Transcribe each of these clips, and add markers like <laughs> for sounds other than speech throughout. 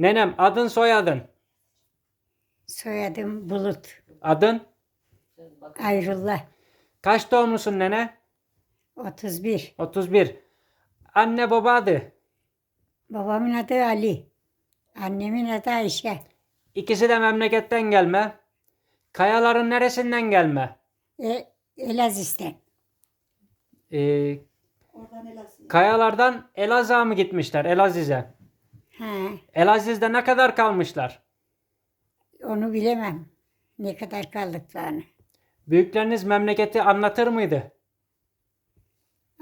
Nenem adın soyadın. Soyadım Bulut. Adın? Ayrullah. Kaç doğumlusun nene? 31. 31. Anne baba adı. Babamın adı Ali. Annemin adı Ayşe. İkisi de memleketten gelme. Kayaların neresinden gelme? E, Elaziz'den. Ee, kayalardan Elazığ'a mı gitmişler? Elaziz'e. Ha, Elaziz'de ne kadar kalmışlar? onu bilemem. Ne kadar kaldıklarını. Büyükleriniz memleketi anlatır mıydı?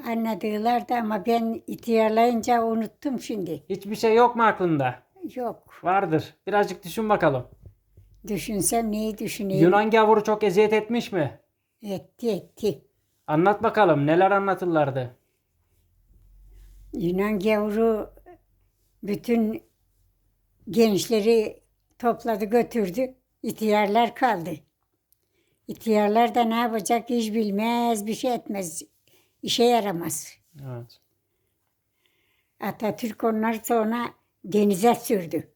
Anladılar da ama ben ihtiyarlayınca unuttum şimdi. Hiçbir şey yok mu aklında? Yok. Vardır. Birazcık düşün bakalım. Düşünsem neyi düşüneyim? Yunan gavuru çok eziyet etmiş mi? Etti etti. Anlat bakalım neler anlatırlardı? Yunan gavuru bütün gençleri topladı götürdü. İhtiyarlar kaldı. İhtiyarlar da ne yapacak hiç bilmez, bir şey etmez. işe yaramaz. Evet. Atatürk onlar sonra denize sürdü.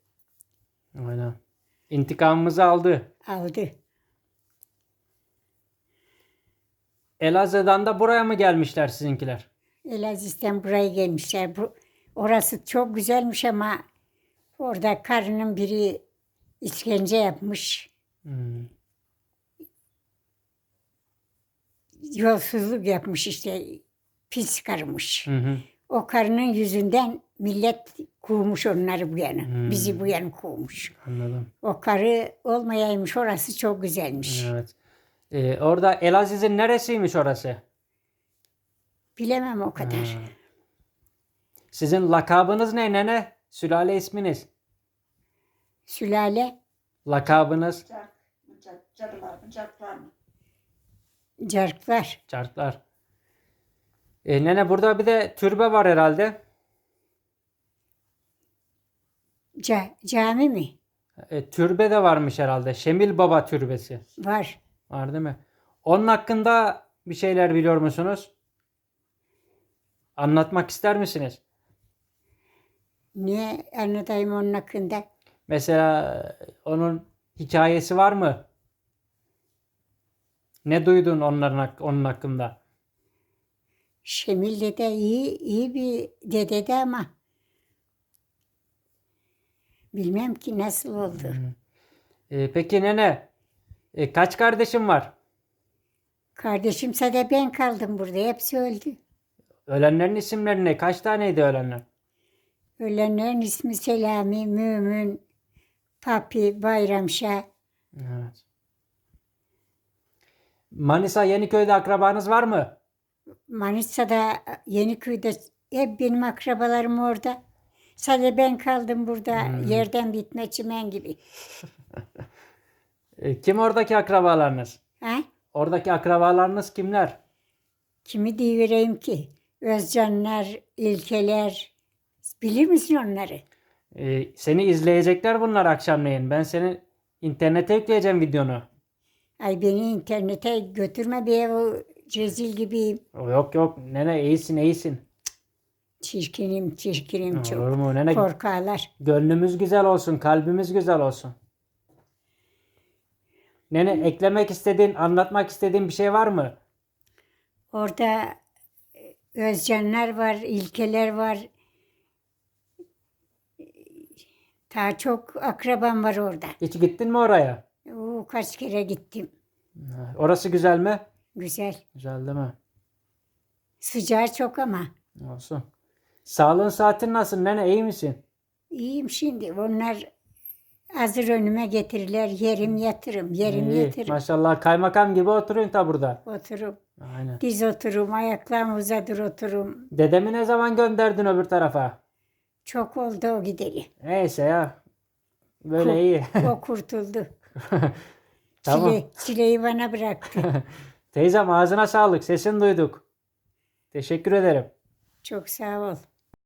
Aynen. İntikamımızı aldı. Aldı. Elazığ'dan da buraya mı gelmişler sizinkiler? Elaziz'den buraya gelmişler. Bu, orası çok güzelmiş ama orada karının biri işkence yapmış. Hmm. Yolsuzluk yapmış işte. Pis karımış. Hı hı. O karının yüzünden millet kovmuş onları bu yana. Hmm. Bizi bu yana kovmuş. Anladım. O karı olmayaymış orası çok güzelmiş. Evet. Ee, orada Elaziz'in neresiymiş orası? Bilemem o kadar. Ha. Sizin lakabınız ne nene? Sülale isminiz. Sülale Lakabınız? Cadılar mı, cartlar mı? carklar. Çarklar. E, nene burada bir de türbe var herhalde. Ca, cami mi? E, türbe de varmış herhalde. Şemil Baba türbesi. Var. Var değil mi? Onun hakkında bir şeyler biliyor musunuz? Anlatmak ister misiniz? Niye anlatayım onun hakkında? Mesela e, onun hikayesi var mı? Ne duydun onların onun hakkında? Şemil dede iyi, iyi bir dedede ama bilmem ki nasıl oldu. E, peki nene e, kaç kardeşin var? Kardeşimse de ben kaldım burada. Hepsi öldü. Ölenlerin isimleri ne? Kaç taneydi ölenler? Ölenlerin ismi Selami, Mümin, Papi, Bayramşah. Evet. Manisa Yeniköy'de akrabanız var mı? Manisa'da, Yeniköy'de hep benim akrabalarım orada. Sadece ben kaldım burada yerden bitme çimen gibi. <laughs> E, kim oradaki akrabalarınız? Ha? Oradaki akrabalarınız kimler? Kimi diyivereyim ki? Özcanlar, ilkeler. Bilir misin onları? E, seni izleyecekler bunlar akşamleyin. Ben seni internete yükleyeceğim videonu. Ay beni internete götürme bir o rezil gibiyim. Yok yok nene iyisin iyisin. Çirkinim, çirkinim Olur çok. mu nene? Korkarlar. Gönlümüz güzel olsun, kalbimiz güzel olsun. Nene eklemek istediğin, anlatmak istediğin bir şey var mı? Orada e, Özcanlar var, ilkeler var. Daha çok akrabam var orada. Hiç gittin mi oraya? Oo, kaç kere gittim. Ha, Orası güzel mi? Güzel. Güzel değil mi? Sıcağı çok ama. Olsun. Sağlığın saatin nasıl nene iyi misin? İyiyim şimdi. Onlar hazır önüme getirirler. Yerim yatırım, yerim İyi, yatırım. Maşallah kaymakam gibi oturuyorsun ta burada. Oturum. Aynen. Diz oturum, ayaklarım uzadır oturum. Dedemi ne zaman gönderdin öbür tarafa? Çok oldu o gideli. Neyse ya. Böyle Ku- iyi. O <laughs> kurtuldu. Tamam. Çile, çileyi bana bıraktı. <laughs> Teyzem ağzına sağlık. Sesini duyduk. Teşekkür ederim. Çok sağ ol.